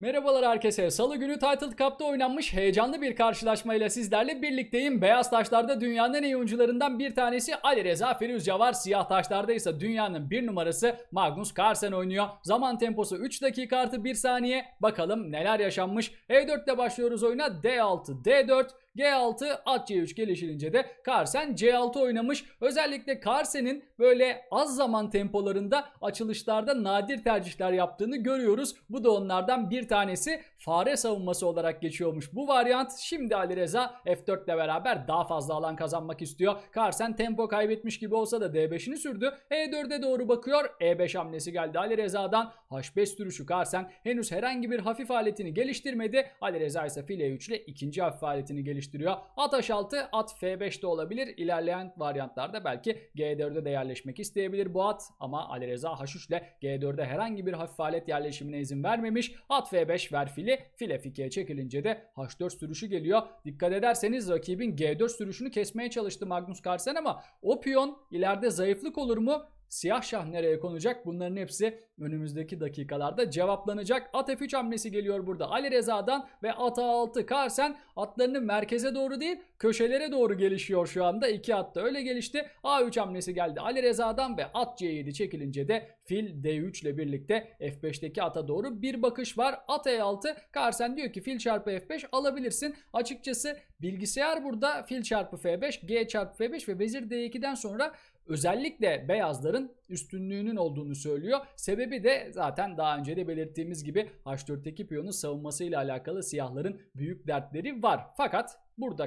Merhabalar herkese. Salı günü Title Cup'ta oynanmış heyecanlı bir karşılaşmayla sizlerle birlikteyim. Beyaz taşlarda dünyanın en iyi oyuncularından bir tanesi Ali Reza Firuzca var. Siyah taşlarda ise dünyanın bir numarası Magnus Carlsen oynuyor. Zaman temposu 3 dakika artı 1 saniye. Bakalım neler yaşanmış. E4 ile başlıyoruz oyuna. D6, D4, G6 at C3 gelişilince de Carlsen C6 oynamış. Özellikle Carlsen'in böyle az zaman tempolarında açılışlarda nadir tercihler yaptığını görüyoruz. Bu da onlardan bir tanesi fare savunması olarak geçiyormuş bu varyant. Şimdi Ali Reza F4 ile beraber daha fazla alan kazanmak istiyor. Carlsen tempo kaybetmiş gibi olsa da D5'ini sürdü. E4'e doğru bakıyor. E5 hamlesi geldi Ali Reza'dan. H5 sürüşü Carlsen henüz herhangi bir hafif aletini geliştirmedi. Ali Reza ise file 3 ile ikinci hafif aletini geliştiriyor. At H6, at F5 de olabilir. İlerleyen varyantlarda belki G4'e de yerleşmek isteyebilir bu at. Ama Ali Reza H3 ile G4'e herhangi bir hafif alet yerleşimine izin vermemiş. At F5 ver fili. Fil F2'ye çekilince de H4 sürüşü geliyor. Dikkat ederseniz rakibin G4 sürüşünü kesmeye çalıştı Magnus Carlsen ama o piyon ileride zayıflık olur mu? Siyah şah nereye konacak? Bunların hepsi önümüzdeki dakikalarda cevaplanacak. At F3 hamlesi geliyor burada Ali Reza'dan ve at A6 Carlsen atlarını merkeze doğru değil köşelere doğru gelişiyor şu anda. İki at da öyle gelişti. A3 hamlesi geldi Ali Reza'dan ve at C7 çekilince de fil D3 ile birlikte F5'teki ata doğru bir bakış var. At E6 Carlsen diyor ki fil çarpı F5 alabilirsin. Açıkçası bilgisayar burada fil çarpı F5, G çarpı F5 ve vezir D2'den sonra özellikle beyazların üstünlüğünün olduğunu söylüyor. Sebebi de zaten daha önce de belirttiğimiz gibi H4'teki piyonun savunmasıyla alakalı siyahların büyük dertleri var. Fakat burada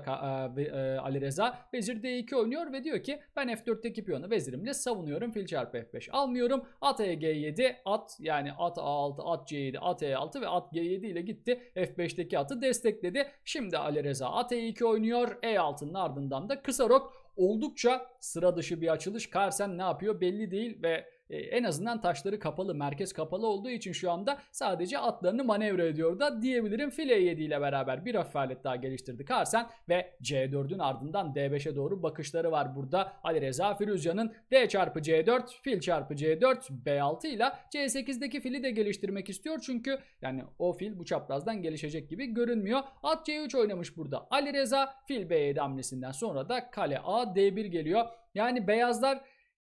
e, e, Ali Reza vezir D2 oynuyor ve diyor ki ben F4'teki piyonu vezirimle savunuyorum. Fil çarpı F5 almıyorum. At E7 at yani at A6 at C7 at E6 ve at G7 ile gitti. F5'teki atı destekledi. Şimdi Ali Reza at E2 oynuyor. E6'nın ardından da kısa rok oldukça sıra dışı bir açılış. Carlsen ne yapıyor belli değil ve e, en azından taşları kapalı, merkez kapalı olduğu için şu anda sadece atlarını manevra ediyor da diyebilirim. File 7 ile beraber bir hafif alet daha geliştirdi Carlsen ve C4'ün ardından D5'e doğru bakışları var burada. Ali Reza Firuzcan'ın D çarpı C4, fil çarpı C4, B6 ile C8'deki fili de geliştirmek istiyor. Çünkü yani o fil bu çaprazdan gelişecek gibi görünmüyor. At C3 oynamış burada. Ali Reza fil B7 hamlesinden sonra da kale A D1 geliyor. Yani beyazlar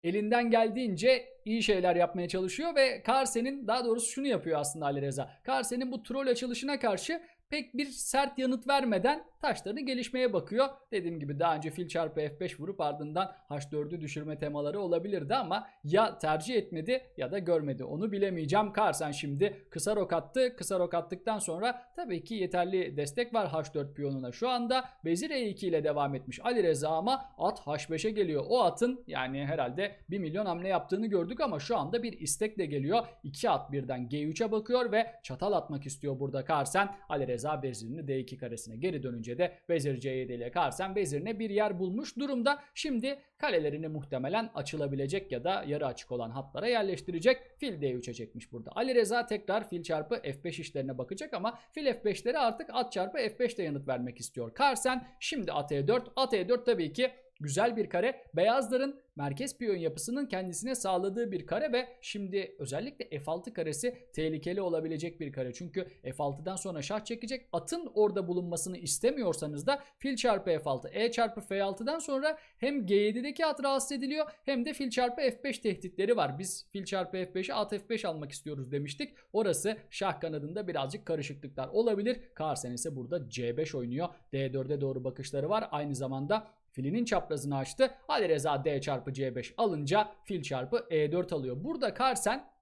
elinden geldiğince iyi şeyler yapmaya çalışıyor ve Carlsen'in daha doğrusu şunu yapıyor aslında Ali Reza. Carlsen'in bu troll açılışına karşı pek bir sert yanıt vermeden taşlarını gelişmeye bakıyor. Dediğim gibi daha önce fil çarpı F5 vurup ardından H4'ü düşürme temaları olabilirdi ama ya tercih etmedi ya da görmedi. Onu bilemeyeceğim. Carlsen şimdi kısa rok attı. Kısa rok attıktan sonra tabii ki yeterli destek var H4 piyonuna. Şu anda vezir E2 ile devam etmiş Ali Reza ama at H5'e geliyor. O atın yani herhalde 1 milyon hamle yaptığını gördük ama şu anda bir istekle geliyor. 2 at birden G3'e bakıyor ve çatal atmak istiyor burada Carlsen. Ali Reza vezirini D2 karesine geri dönünce de vezir C7 ile Carlsen vezirine bir yer bulmuş durumda. Şimdi kalelerini muhtemelen açılabilecek ya da yarı açık olan hatlara yerleştirecek. Fil D3'e çekmiş burada. Ali Reza tekrar fil çarpı F5 işlerine bakacak ama fil F5'leri artık at çarpı F5'te yanıt vermek istiyor. Carlsen şimdi at E4. At E4 tabii ki güzel bir kare. Beyazların merkez piyon yapısının kendisine sağladığı bir kare ve şimdi özellikle F6 karesi tehlikeli olabilecek bir kare. Çünkü F6'dan sonra şah çekecek. Atın orada bulunmasını istemiyorsanız da fil çarpı F6, E çarpı F6'dan sonra hem G7'deki at rahatsız ediliyor hem de fil çarpı F5 tehditleri var. Biz fil çarpı F5'e at F5 almak istiyoruz demiştik. Orası şah kanadında birazcık karışıklıklar olabilir. Carlsen ise burada C5 oynuyor. D4'e doğru bakışları var. Aynı zamanda Filinin çaprazını açtı. Ali Reza D çarpı C5 alınca fil çarpı E4 alıyor. Burada Carlsen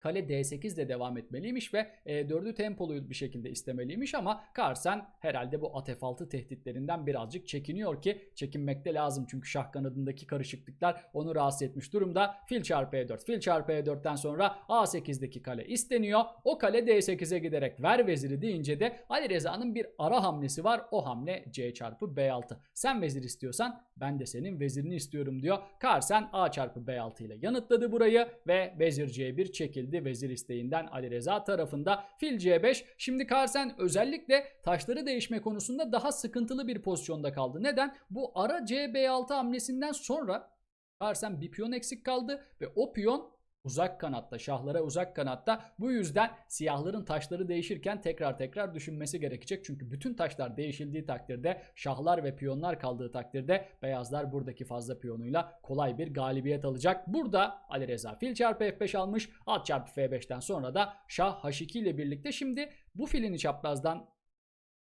Kale D8 de devam etmeliymiş ve E4'ü tempolu bir şekilde istemeliymiş ama Carlsen herhalde bu at F6 tehditlerinden birazcık çekiniyor ki çekinmekte lazım çünkü şah kanadındaki karışıklıklar onu rahatsız etmiş durumda. Fil çarpı E4, fil çarpı E4'ten sonra A8'deki kale isteniyor. O kale D8'e giderek ver veziri deyince de Ali Reza'nın bir ara hamlesi var. O hamle C çarpı B6. Sen vezir istiyorsan ben de senin vezirini istiyorum diyor. Carlsen A çarpı B6 ile yanıtladı burayı ve vezir C1 çekildi vezir isteğinden Ali Reza tarafında. Fil C5. Şimdi Carlsen özellikle taşları değişme konusunda daha sıkıntılı bir pozisyonda kaldı. Neden? Bu ara C B6 hamlesinden sonra Carlsen bir piyon eksik kaldı ve o piyon uzak kanatta, şahlara uzak kanatta. Bu yüzden siyahların taşları değişirken tekrar tekrar düşünmesi gerekecek. Çünkü bütün taşlar değişildiği takdirde, şahlar ve piyonlar kaldığı takdirde beyazlar buradaki fazla piyonuyla kolay bir galibiyet alacak. Burada Ali Reza fil çarpı F5 almış. At çarpı F5'ten sonra da şah H2 ile birlikte şimdi bu filini çaprazdan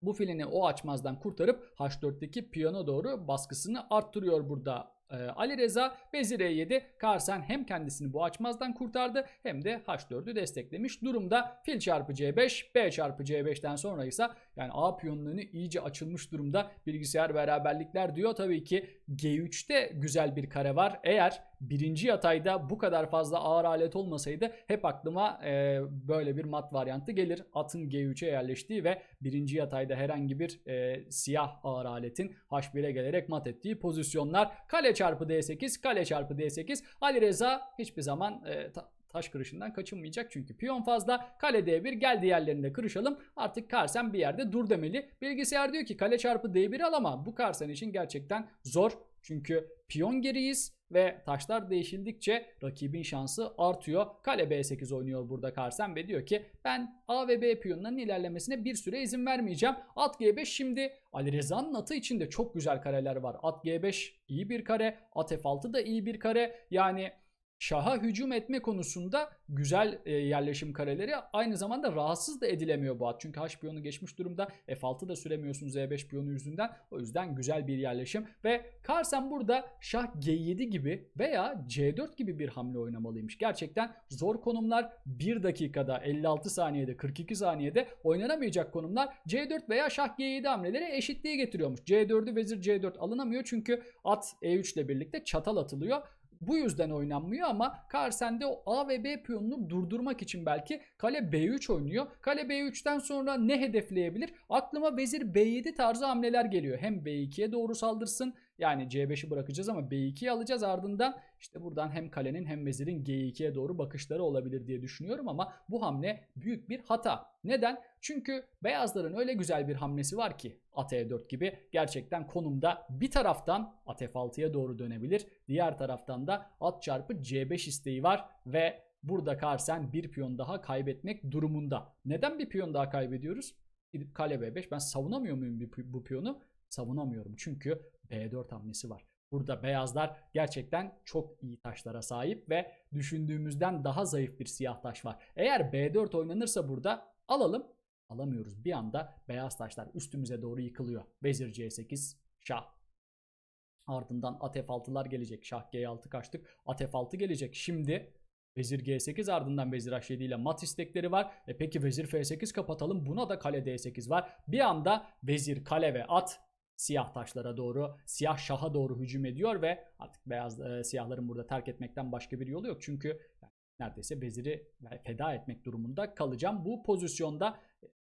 bu filini o açmazdan kurtarıp H4'teki piyona doğru baskısını arttırıyor burada Ali Reza Vezir E7 Karsen hem kendisini bu açmazdan kurtardı hem de H4'ü desteklemiş durumda. Fil çarpı C5 B çarpı C5'ten sonra ise yani A piyonluğunu iyice açılmış durumda. Bilgisayar beraberlikler diyor tabii ki G3'te güzel bir kare var. Eğer birinci yatayda bu kadar fazla ağır alet olmasaydı hep aklıma e, böyle bir mat varyantı gelir. Atın G3'e yerleştiği ve birinci yatayda herhangi bir e, siyah ağır aletin H1'e gelerek mat ettiği pozisyonlar. Kale çarpı D8, kale çarpı D8. Ali Reza hiçbir zaman e, ta- taş kırışından kaçınmayacak çünkü piyon fazla. Kale D1 gel diğerlerinde kırışalım. Artık Karsen bir yerde dur demeli. Bilgisayar diyor ki kale çarpı D1 al ama bu Karsen için gerçekten zor. Çünkü piyon geriyiz ve taşlar değişildikçe rakibin şansı artıyor. Kale B8 oynuyor burada Karsen ve diyor ki ben A ve B piyonlarının ilerlemesine bir süre izin vermeyeceğim. At G5 şimdi Ali Reza'nın atı içinde çok güzel kareler var. At G5 iyi bir kare, at F6 da iyi bir kare. Yani Şaha hücum etme konusunda güzel e, yerleşim kareleri aynı zamanda rahatsız da edilemiyor bu at. Çünkü H piyonu geçmiş durumda. F6 da süremiyorsunuz E5 piyonu yüzünden. O yüzden güzel bir yerleşim. Ve Karsen burada şah G7 gibi veya C4 gibi bir hamle oynamalıymış. Gerçekten zor konumlar 1 dakikada 56 saniyede 42 saniyede oynanamayacak konumlar C4 veya şah G7 hamleleri eşitliğe getiriyormuş. C4'ü vezir C4 alınamıyor çünkü at E3 ile birlikte çatal atılıyor. Bu yüzden oynanmıyor ama Carlsen'de o A ve B piyonunu durdurmak için belki kale B3 oynuyor. Kale B3'ten sonra ne hedefleyebilir? Aklıma vezir B7 tarzı hamleler geliyor. Hem B2'ye doğru saldırsın yani C5'i bırakacağız ama B2'yi alacağız ardından işte buradan hem kalenin hem vezirin G2'ye doğru bakışları olabilir diye düşünüyorum ama bu hamle büyük bir hata. Neden? Çünkü beyazların öyle güzel bir hamlesi var ki at E4 gibi gerçekten konumda bir taraftan at F6'ya doğru dönebilir. Diğer taraftan da at çarpı C5 isteği var ve burada Carlsen bir piyon daha kaybetmek durumunda. Neden bir piyon daha kaybediyoruz? Gidip kale B5 ben savunamıyor muyum bu piyonu? Savunamıyorum çünkü B4 hamlesi var. Burada beyazlar gerçekten çok iyi taşlara sahip ve düşündüğümüzden daha zayıf bir siyah taş var. Eğer B4 oynanırsa burada alalım. Alamıyoruz. Bir anda beyaz taşlar üstümüze doğru yıkılıyor. Vezir C8, şah. Ardından at F6'lar gelecek. Şah G6 kaçtık. At F6 gelecek. Şimdi Vezir G8 ardından Vezir H7 ile mat istekleri var. E peki Vezir F8 kapatalım. Buna da kale D8 var. Bir anda Vezir, kale ve at siyah taşlara doğru, siyah şaha doğru hücum ediyor ve artık beyaz e, siyahların burada terk etmekten başka bir yolu yok. Çünkü neredeyse veziri feda etmek durumunda kalacağım. Bu pozisyonda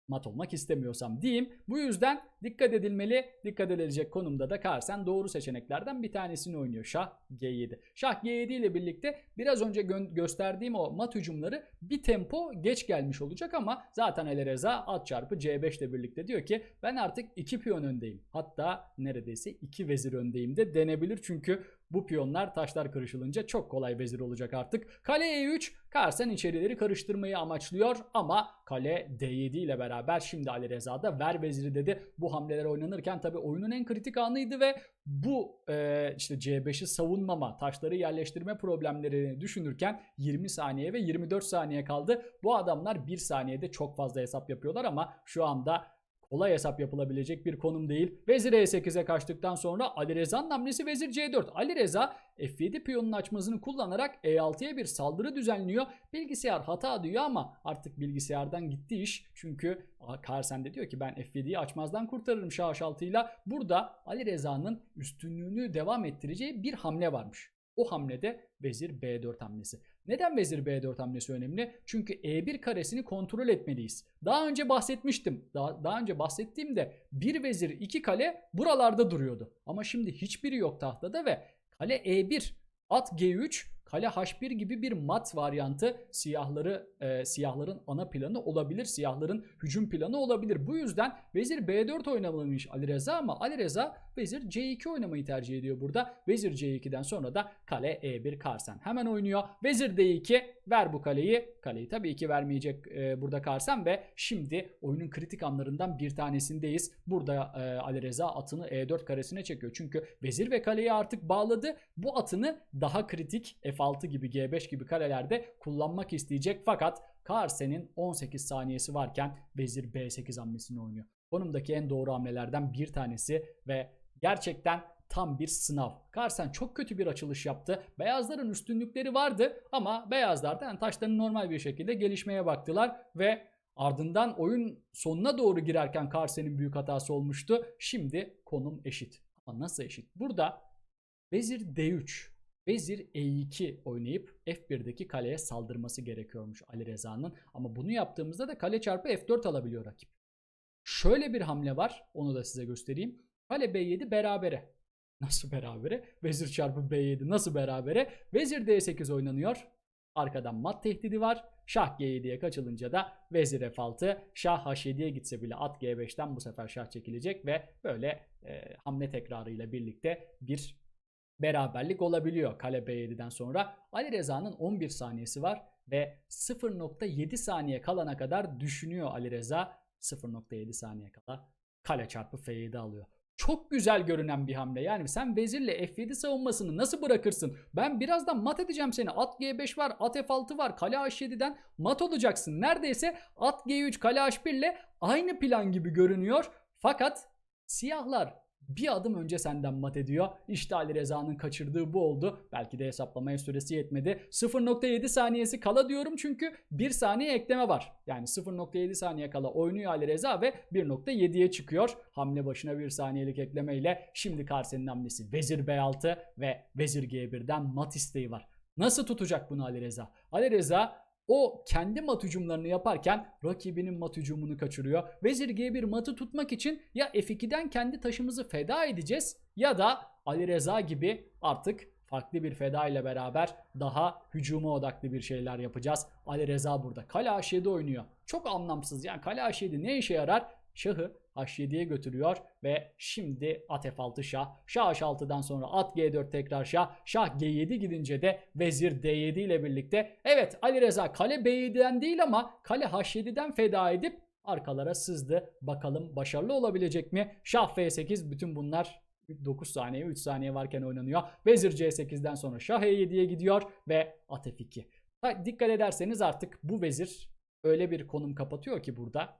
mat olmak istemiyorsam diyeyim. Bu yüzden dikkat edilmeli. Dikkat edilecek konumda da Carlsen doğru seçeneklerden bir tanesini oynuyor. Şah G7. Şah G7 ile birlikte biraz önce gö- gösterdiğim o mat hücumları bir tempo geç gelmiş olacak ama zaten Ali Reza at çarpı C5 ile birlikte diyor ki ben artık 2 piyon öndeyim. Hatta neredeyse 2 vezir öndeyim de denebilir çünkü bu piyonlar taşlar karışılınca çok kolay vezir olacak artık. Kale E3 Carlsen içerileri karıştırmayı amaçlıyor ama kale D7 ile beraber şimdi Ali Reza da ver veziri dedi. Bu hamleler oynanırken tabi oyunun en kritik anıydı ve bu e, işte C5'i savunmama, taşları yerleştirme problemlerini düşünürken 20 saniye ve 24 saniye kaldı. Bu adamlar 1 saniyede çok fazla hesap yapıyorlar ama şu anda kolay hesap yapılabilecek bir konum değil. Vezir E8'e kaçtıktan sonra Ali Reza'nın hamlesi Vezir C4. Ali Reza F7 piyonun açmazını kullanarak E6'ya bir saldırı düzenliyor. Bilgisayar hata diyor ama artık bilgisayardan gitti iş. Çünkü Carlsen de diyor ki ben F7'yi açmazdan kurtarırım şah H6 ile. Burada Ali Reza'nın üstünlüğünü devam ettireceği bir hamle varmış. O hamlede vezir B4 hamlesi. Neden vezir B4 hamlesi önemli? Çünkü E1 karesini kontrol etmeliyiz. Daha önce bahsetmiştim. Daha, daha önce bahsettiğimde bir vezir iki kale buralarda duruyordu. Ama şimdi hiçbiri yok tahtada ve kale E1 at G3 kale H1 gibi bir mat varyantı siyahları e, siyahların ana planı olabilir. Siyahların hücum planı olabilir. Bu yüzden vezir B4 oynamamış Ali Reza ama Ali Reza vezir C2 oynamayı tercih ediyor burada. Vezir C2'den sonra da kale E1 Karsen hemen oynuyor. Vezir D2 ver bu kaleyi. Kaleyi tabii ki vermeyecek e, burada Karsen ve şimdi oyunun kritik anlarından bir tanesindeyiz. Burada e, Ali Reza atını E4 karesine çekiyor. Çünkü vezir ve kaleyi artık bağladı. Bu atını daha kritik F6 gibi G5 gibi karelerde kullanmak isteyecek. Fakat Karsen'in 18 saniyesi varken vezir B8 hamlesini oynuyor. Konumdaki en doğru hamlelerden bir tanesi ve gerçekten tam bir sınav. Carlsen çok kötü bir açılış yaptı. Beyazların üstünlükleri vardı ama beyazlar da yani taşların normal bir şekilde gelişmeye baktılar ve ardından oyun sonuna doğru girerken Carlsen'in büyük hatası olmuştu. Şimdi konum eşit. Ama nasıl eşit? Burada vezir D3, vezir E2 oynayıp F1'deki kaleye saldırması gerekiyormuş Ali Reza'nın. Ama bunu yaptığımızda da kale çarpı F4 alabiliyor rakip. Şöyle bir hamle var. Onu da size göstereyim. Kale B7 berabere. Nasıl berabere? Vezir çarpı B7 nasıl berabere? Vezir D8 oynanıyor. Arkadan mat tehdidi var. Şah G7'ye kaçılınca da vezir F6. Şah H7'ye gitse bile at G5'ten bu sefer şah çekilecek ve böyle e, hamle tekrarıyla birlikte bir beraberlik olabiliyor kale B7'den sonra. Ali Reza'nın 11 saniyesi var ve 0.7 saniye kalana kadar düşünüyor Ali Reza. 0.7 saniye kala kale çarpı F7 alıyor. Çok güzel görünen bir hamle. Yani sen vezirle F7 savunmasını nasıl bırakırsın? Ben birazdan mat edeceğim seni. At G5 var, at F6 var. Kale H7'den mat olacaksın. Neredeyse at G3, kale H1 ile aynı plan gibi görünüyor. Fakat siyahlar bir adım önce senden mat ediyor. İşte Ali Reza'nın kaçırdığı bu oldu. Belki de hesaplamaya süresi yetmedi. 0.7 saniyesi kala diyorum çünkü 1 saniye ekleme var. Yani 0.7 saniye kala oynuyor Ali Reza ve 1.7'ye çıkıyor. Hamle başına 1 saniyelik eklemeyle şimdi Karsen'in hamlesi vezir B6 ve vezir G1'den mat isteği var. Nasıl tutacak bunu Ali Reza? Ali Reza o kendi mat hücumlarını yaparken rakibinin mat hücumunu kaçırıyor. Vezir G1 matı tutmak için ya F2'den kendi taşımızı feda edeceğiz ya da Ali Reza gibi artık farklı bir feda ile beraber daha hücuma odaklı bir şeyler yapacağız. Ali Reza burada kale H7 oynuyor. Çok anlamsız yani kale H7 ne işe yarar? Şahı H7'ye götürüyor ve şimdi at F6 şah. Şah H6'dan sonra at G4 tekrar şah. Şah G7 gidince de vezir D7 ile birlikte. Evet Ali Reza kale B7'den değil ama kale H7'den feda edip arkalara sızdı. Bakalım başarılı olabilecek mi? Şah F8 bütün bunlar 9 saniye 3 saniye varken oynanıyor. Vezir C8'den sonra Şah E7'ye gidiyor ve at F2. Ha, Dikkat ederseniz artık bu vezir öyle bir konum kapatıyor ki burada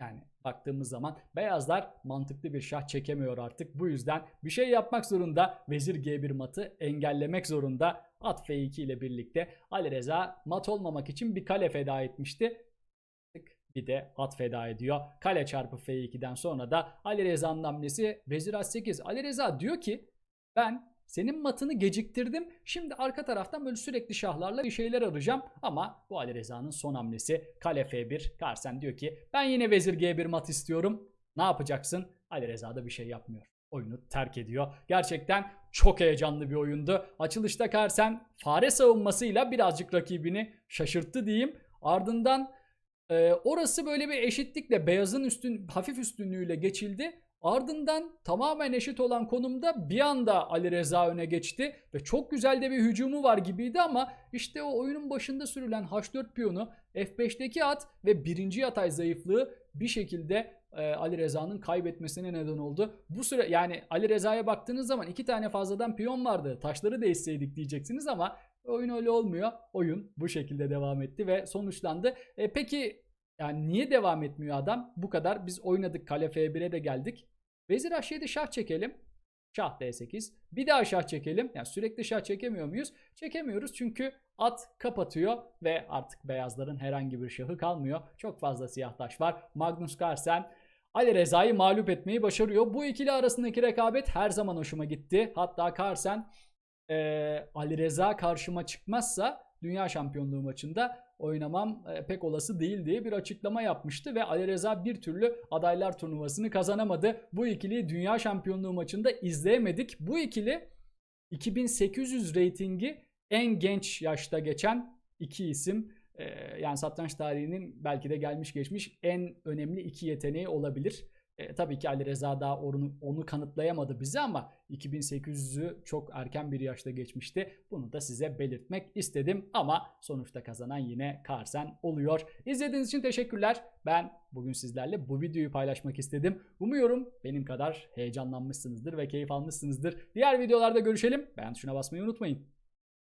yani baktığımız zaman beyazlar mantıklı bir şah çekemiyor artık. Bu yüzden bir şey yapmak zorunda. Vezir G1 matı engellemek zorunda. At F2 ile birlikte Ali Reza mat olmamak için bir kale feda etmişti. Bir de at feda ediyor. Kale çarpı F2'den sonra da Ali Reza'nın hamlesi Vezir H8. Ali Reza diyor ki ben senin matını geciktirdim. Şimdi arka taraftan böyle sürekli şahlarla bir şeyler arayacağım. Ama bu Ali Reza'nın son hamlesi. Kale F1. Karsen diyor ki ben yine vezir G1 mat istiyorum. Ne yapacaksın? Ali Reza da bir şey yapmıyor. Oyunu terk ediyor. Gerçekten çok heyecanlı bir oyundu. Açılışta Karsen fare savunmasıyla birazcık rakibini şaşırttı diyeyim. Ardından e, orası böyle bir eşitlikle beyazın üstün hafif üstünlüğüyle geçildi. Ardından tamamen eşit olan konumda bir anda Ali Reza öne geçti ve çok güzel de bir hücumu var gibiydi ama işte o oyunun başında sürülen H4 piyonu F5'teki at ve birinci yatay zayıflığı bir şekilde e, Ali Reza'nın kaybetmesine neden oldu. Bu süre yani Ali Reza'ya baktığınız zaman iki tane fazladan piyon vardı. Taşları değişseydik diyeceksiniz ama oyun öyle olmuyor. Oyun bu şekilde devam etti ve sonuçlandı. E, peki yani niye devam etmiyor adam? Bu kadar biz oynadık kale F1'e de geldik. Vezir H7 şah çekelim. Şah D8. Bir daha şah çekelim. Yani sürekli şah çekemiyor muyuz? Çekemiyoruz çünkü at kapatıyor ve artık beyazların herhangi bir şahı kalmıyor. Çok fazla siyah var. Magnus Carlsen Ali Reza'yı mağlup etmeyi başarıyor. Bu ikili arasındaki rekabet her zaman hoşuma gitti. Hatta Carlsen e, Ali Reza karşıma çıkmazsa dünya şampiyonluğu maçında oynamam e, pek olası değil diye bir açıklama yapmıştı ve Ali Reza bir türlü adaylar turnuvasını kazanamadı. Bu ikiliyi dünya şampiyonluğu maçında izleyemedik. Bu ikili 2800 reytingi en genç yaşta geçen iki isim. Ee, yani satranç tarihinin belki de gelmiş geçmiş en önemli iki yeteneği olabilir. E, tabii ki Ali Reza daha onu, onu kanıtlayamadı bize ama 2800'ü çok erken bir yaşta geçmişti. Bunu da size belirtmek istedim ama sonuçta kazanan yine Carlsen oluyor. İzlediğiniz için teşekkürler. Ben bugün sizlerle bu videoyu paylaşmak istedim. Umuyorum benim kadar heyecanlanmışsınızdır ve keyif almışsınızdır. Diğer videolarda görüşelim. Beğen tuşuna basmayı unutmayın.